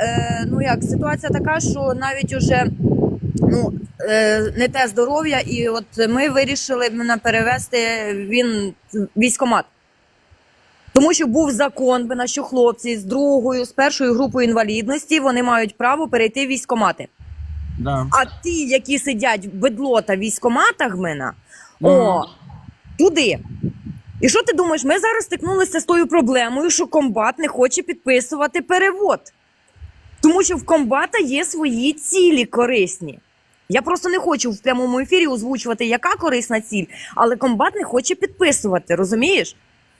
е, ну як ситуація така, що навіть уже ну, е, не те здоров'я, і от ми вирішили мене перевести він в військкомат. Тому що був закон, на що хлопці з другою, з першою групою інвалідності вони мають право перейти в військкомати. Да. А ті, які сидять в бедлота в військкоматах, мене, о, туди. І що ти думаєш? Ми зараз стикнулися з тою проблемою, що комбат не хоче підписувати перевод. Тому що в комбата є свої цілі корисні. Я просто не хочу в прямому ефірі озвучувати, яка корисна ціль, але комбат не хоче підписувати, розумієш?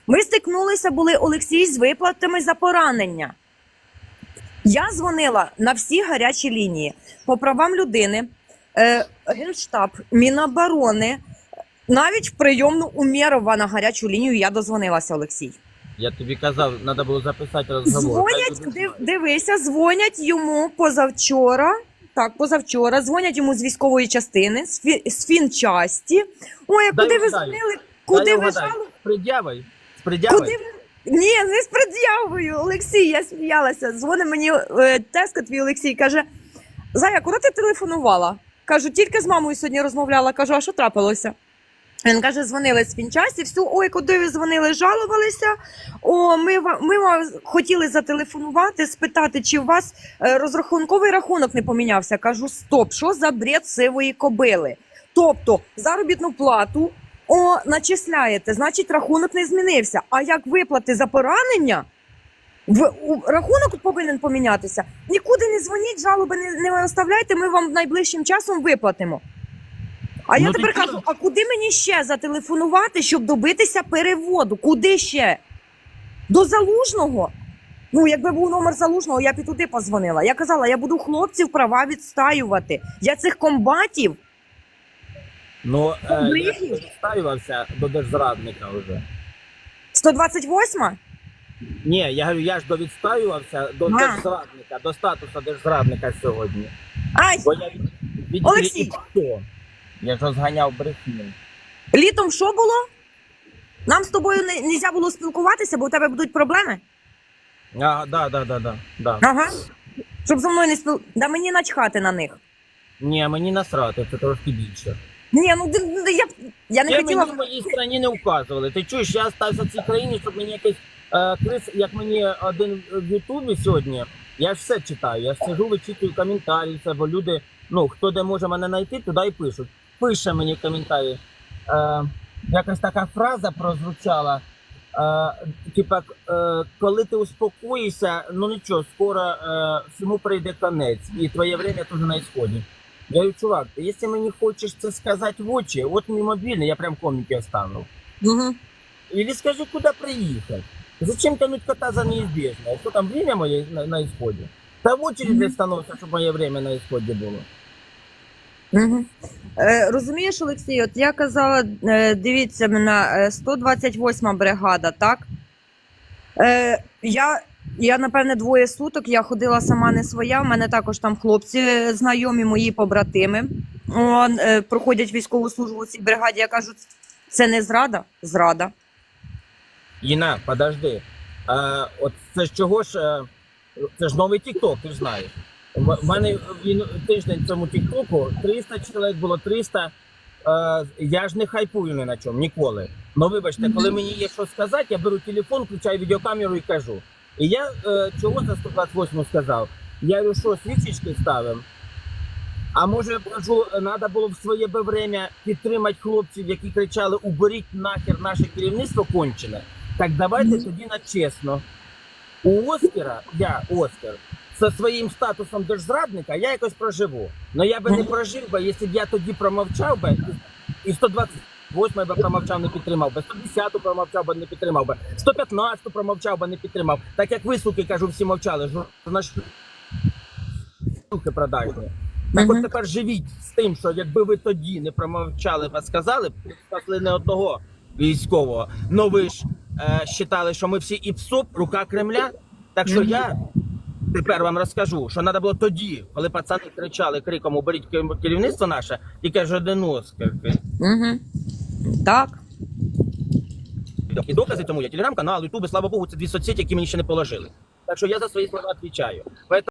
Ми стикнулися були Олексій з виплатами за поранення. Я дзвонила на всі гарячі лінії по правам людини, е, Генштаб, Міноборони, навіть в прийомну Умєрова на гарячу лінію я дозвонилася, Олексій. Я тобі казав, треба було записати розговор. Дзвонять, див, дивися, дзвонять йому позавчора. Так, позавчора, дзвонять йому з військової частини, з, фі, з фінчасті. Ой, а Дай куди ви вгадаю. дзвонили? Куди я ви вгадаю. жали? З пред'явою? З пред'явою? Куди ви? Ні, не з пред'явою, Олексій, я сміялася. Дзвонить мені е, тезка твій Олексій, каже: Зая, куди ти телефонувала? Кажу, тільки з мамою сьогодні розмовляла. Кажу, а що трапилося? Він каже, дзвонили з фінчасті, все, ой, куди ви дзвонили, жалувалися. О, ми, ми вам хотіли зателефонувати, спитати, чи у вас е, розрахунковий рахунок не помінявся. Кажу, стоп, що за бред сивої кобили? Тобто заробітну плату о, начисляєте, значить рахунок не змінився. А як виплати за поранення? В у, рахунок повинен помінятися. Нікуди не дзвоніть, жалоби не, не оставляйте. Ми вам найближчим часом виплатимо. А я Ну, ти тепер чого? кажу: а куди мені ще зателефонувати, щоб добитися переводу? Куди ще? До залужного? Ну, якби був номер залужного, я б і туди позвонила. Я казала, я буду хлопців права відстаювати. Я цих комбатів. Ну, е, я ставився до держзрадника вже. 128 Ні, я говорю, я ж довідставився до А. держзрадника, до статусу держзрадника сьогодні. Ай, Бо я від, від Олексій. і хто? Я ж розганяв брехню. літом що було? Нам з тобою не можна було спілкуватися, бо у тебе будуть проблеми. А, да, да, да, да, да. Ага. Щоб зі мною не спіл... Да мені начхати на них. Ні, мені насрати, це трошки більше. Ні, ну ди- я, я не Я хотіла. мені в моїй країні не вказували. Ти чуєш, я стався в цій країні, щоб мені якийсь е, крис, як мені один в Ютубі сьогодні. Я ж все читаю. Я ж сижу, вичитую коментарі, це, бо люди, ну хто де може мене знайти, туди і пишуть. Пише мені в коментарі. Е, якась така фраза прозвучала. Е, типа, е, коли ти успокоїшся, ну нічого, скоро е, всьому прийде конець, і твоє время теж на ісході. Я говорю, чувак, якщо мені хочеш це сказати в очі, от мій мобільний, я прям комники оставив. Угу. Или скажи, куда приехать. Зачем тянуть кота за неизбежное? Что там время мое на, на исходе? В очередь Мгм. становится, чтобы мое время на исходе было. Е, розумієш, Олексій, от я казала, е, дивіться мене, е, 128 бригада, так? Е, я, я, напевне, двоє суток, я ходила сама не своя. У мене також там хлопці е, знайомі, мої побратими. Он, е, проходять військову службу у цій бригаді. Я кажу, це не зрада? Зрада. Іна, подожди. А, от це ж чого ж, е, це ж новий тікток, ти знаєш. В мене він тиждень цьому тіктоку 300 чоловік було 300. Е, я ж не хайпую ні на чому, ніколи. Ну вибачте, коли мені є що сказати, я беру телефон, включаю відеокамеру і кажу. І я е, чого за 128 сказав? Я говорю, що свічечки ставимо. А може, я кажу, треба було в своє би время підтримати хлопців, які кричали: уберіть нахер наше керівництво кончене. Так давайте тоді на чесно. У Оскара, я Оскар, зі своїм статусом держзрадника я якось проживу. Но я би не прожив би, якщо б я тоді промовчав би, і 128 би промовчав, не підтримав би, 110 промовчав би, не підтримав би, 115 промовчав би, не підтримав. Так як ви, суки, кажу, всі мовчали, журналісти продажні. Так от тепер живіть з тим, що якби ви тоді не промовчали, а сказали, б спасли не одного військового. Ну ви ж е, считали, що ми всі і ПСОП, рука Кремля. Так що я тепер вам розкажу, що треба було тоді, коли пацани кричали криком уберіть керівництво наше, і каже один Оскар. Угу. Так. І докази тому є телеграм-канал, ютуби, слава Богу, це дві соцсеті, які мені ще не положили. Так що я за свої слова відповідаю.